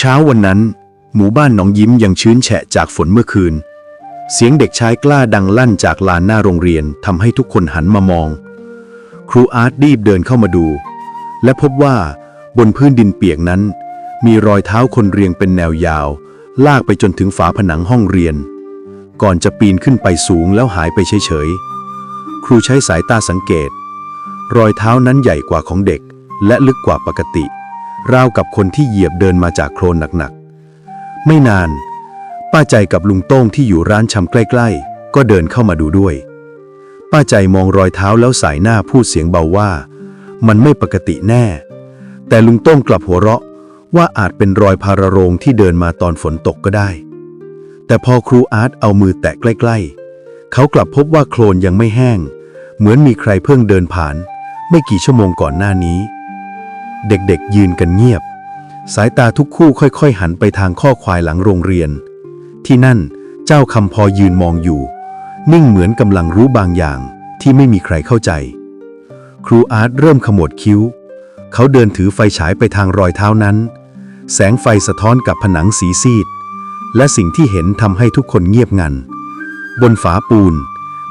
เช้าวันนั้น หมู่บ้านหนองยิ้มยังชื้นแฉะจากฝนเมื่อคืน เสียงเด็กชายกล้าดังลั่นจากลานหน้าโรงเรียนทำให้ทุกคนหันมามอง ครูอาร์ตรีบเดินเข้ามาดู และพบว่าบนพื้นดินเปียกนั้น มีรอยเท้าคนเรียงเป็นแนวยาว ลากไปจนถึงฝาผนังห้องเรียน ก่อนจะปีนขึ้นไปสูงแล้วหายไปเฉยๆ ครูใช้สายตาสังเกต รอยเท้านั้นใหญ่กว่าของเด็กและลึกกว่าปกติ ราวกับคนที่เหยียบเดินมาจากโคลนหนักๆ ไม่นาน ป้าใจกับลุงโต้งที่อยู่ร้านชำใกล้ๆ ก็เดินเข้ามาดูด้วย ป้าใจมองรอยเท้าแล้วสายหน้าพูดเสียงเบาว่า มันไม่ปกติแน่ แต่ลุงโต้งกลับหัวเราะว่าอาจเป็นรอยพาราโรงที่เดินมาตอนฝนตกก็ได้ แต่พอครูอาร์ตเอามือแตะใกล้ ๆ เขากลับพบว่าโคลนยังไม่แห้ง เหมือนมีใครเพิ่งเดินผ่าน ไม่กี่ชั่วโมงก่อนหน้านี้ เด็กๆยืนกันเงียบ สายตาทุกคู่ค่อยๆ หันไปทางข้อควายหลังโรงเรียน ที่นั่นเจ้าคำพอยืนมองอยู่ นิ่งเหมือนกำลังรู้บางอย่างที่ไม่มีใครเข้าใจ ครูอาร์ตเริ่มขมวดคิ้ว เขาเดินถือไฟฉายไปทางรอยเท้านั้น แสงไฟสะท้อนกับผนังสีซีด และสิ่งที่เห็นทำให้ทุกคนเงียบงัน บนฝาปูน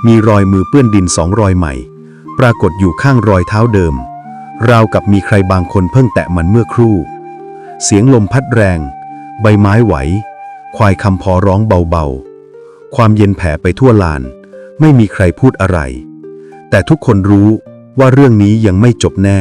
มีรอยมือเปื้อนดินสองรอยใหม่ ปรากฏอยู่ข้างรอยเท้าเดิม ราวกับมีใครบางคนเพิ่งแตะมันเมื่อครู่ เสียงลมพัดแรง ใบไม้ไหว ควายคำพอร้องเบาๆ ความเย็นแผ่ไปทั่วลาน ไม่มีใครพูดอะไร แต่ทุกคนรู้ว่าเรื่องนี้ยังไม่จบแน่